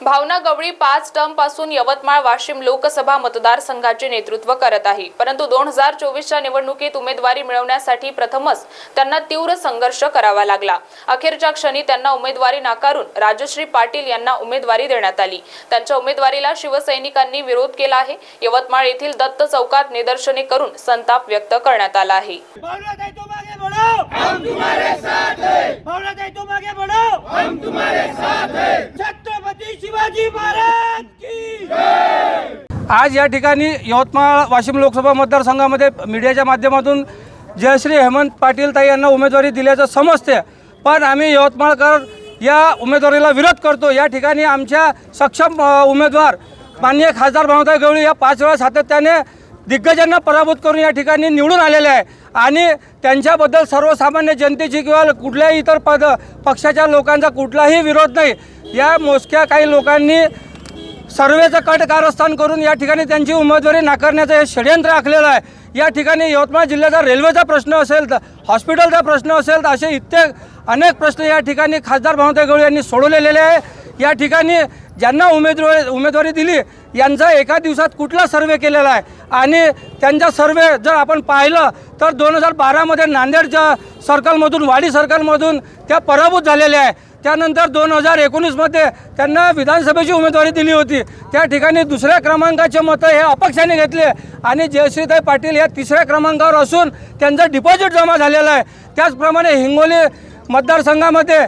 भावना गवळी पाच टर्मपासून यवतमाळ वाशिम लोकसभा मतदारसंघाचे नेतृत्व करत आहे. परंतु दोन हजार चोवीसच्या निवडणुकीत उमेदवारी मिळवण्यासाठी प्रथमच त्यांना तीव्र संघर्ष करावा लागला. अखेरच्या क्षणी त्यांना उमेदवारी नाकारून राजश्री पाटील यांना उमेदवारी देण्यात आली. त्यांच्या उमेदवारीला शिवसैनिकांनी विरोध केला आहे. यवतमाळ येथील दत्त चौकात निदर्शने करून संताप व्यक्त करण्यात आला आहे. हम तुम्हारे साथ हैं। की भारत की आज या ठिकाणी यवतमाळ वाशिम लोकसभा मतदारसंघामध्ये मीडियाच्या माध्यमातून जयश्री हेमंत पाटील ताई यांना उमेदवारी दिल्याचं समजते. पण आम्ही यवतमाळकर या उमेदवारीला विरोध करतो. या ठिकाणी आमच्या सक्षम उमेदवार माननीय खासदार भावताई गवळी या पाच वेळा सातत्याने दिग्गजांना पराभूत करून या ठिकाणी निवडून आलेले आहे. आणि त्यांच्याबद्दल सर्वसामान्य जनतेची किंवा कुठल्याही इतर पद पक्षाच्या लोकांचा कुठलाही विरोध नाही. या मोजक्या काही लोकांनी सर्वेचं कट कारस्थान करून या ठिकाणी त्यांची उमेदवारी नाकारण्याचं हे षडयंत्र आखलेलं आहे. या ठिकाणी यवतमाळ जिल्ह्याचा रेल्वेचा प्रश्न असेल तर हॉस्पिटलचा प्रश्न असेल तर असे इत्येक अनेक प्रश्न या ठिकाणी खासदार भावते गवळी यांनी सोडवलेले आहे. या ठिकाणी ज्यांना उमेदवारी उमेदवारी दिली यांचा एका दिवसात कुठला सर्वे केलेला आहे? आणि त्यांचा सर्वे जर आपण पाहिलं तर दोन हजार बारामध्ये नांदेडच्या सर्कलमधून वाडी सर्कलमधून त्या पराभूत झालेल्या आहे. त्यानंतर दोन हजार एकोणीसमध्ये त्यांना विधानसभेची उमेदवारी दिली होती. त्या ठिकाणी दुसऱ्या क्रमांकाचे मतं हे अपक्षाने घेतले. आणि जयश्रीताई पाटील या तिसऱ्या क्रमांकावर असून त्यांचं डिपॉझिट जमा झालेलं आहे. त्याचप्रमाणे हिंगोली मतदारसंघामध्ये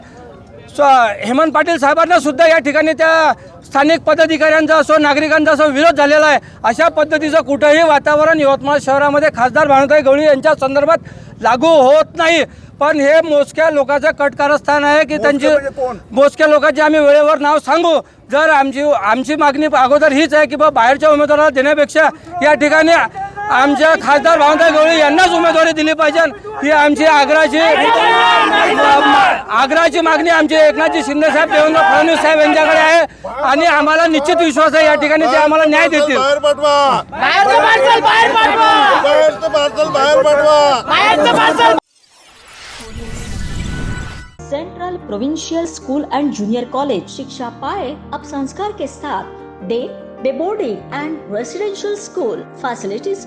स्व हेमंत पाटील साहेबांना सुद्धा या ठिकाणी त्या स्थानिक पदाधिकाऱ्यांचा असो नागरिकांचा असो विरोध झालेला आहे. अशा पद्धतीचं कुठंही वातावरण यवतमाळ शहरामध्ये खासदार भानुताई गवळी यांच्या संदर्भात लागू होत नाही. पण हे मोजक्या लोकांचं कटकारस्थान आहे की त्यांची मोजक्या लोकांची आम्ही वेळेवर नाव सांगू. जर आमची आमची मागणी अगोदर हीच आहे की बा बाहेरच्या उमेदवाराला देण्यापेक्षा या ठिकाणी आमच्या खासदार भावताई गवळी यांनाच उमेदवारी दिली पाहिजे. ही आमची आग्राची आग्राची मागणी आमची एकनाथजी शिंदे साहेब देवेंद्र फडणवीस साहेब यांच्याकडे आहे. आणि आम्हाला निश्चित विश्वास आहे या ठिकाणी ते आम्हाला न्याय देतील. बाहेर पाठवा. बाहेरचं पार्सल बाहेर पाठवा. Central provincial school and junior college शिक्षा पाए अब संस्कार के साथ day day boarding and residential school facilities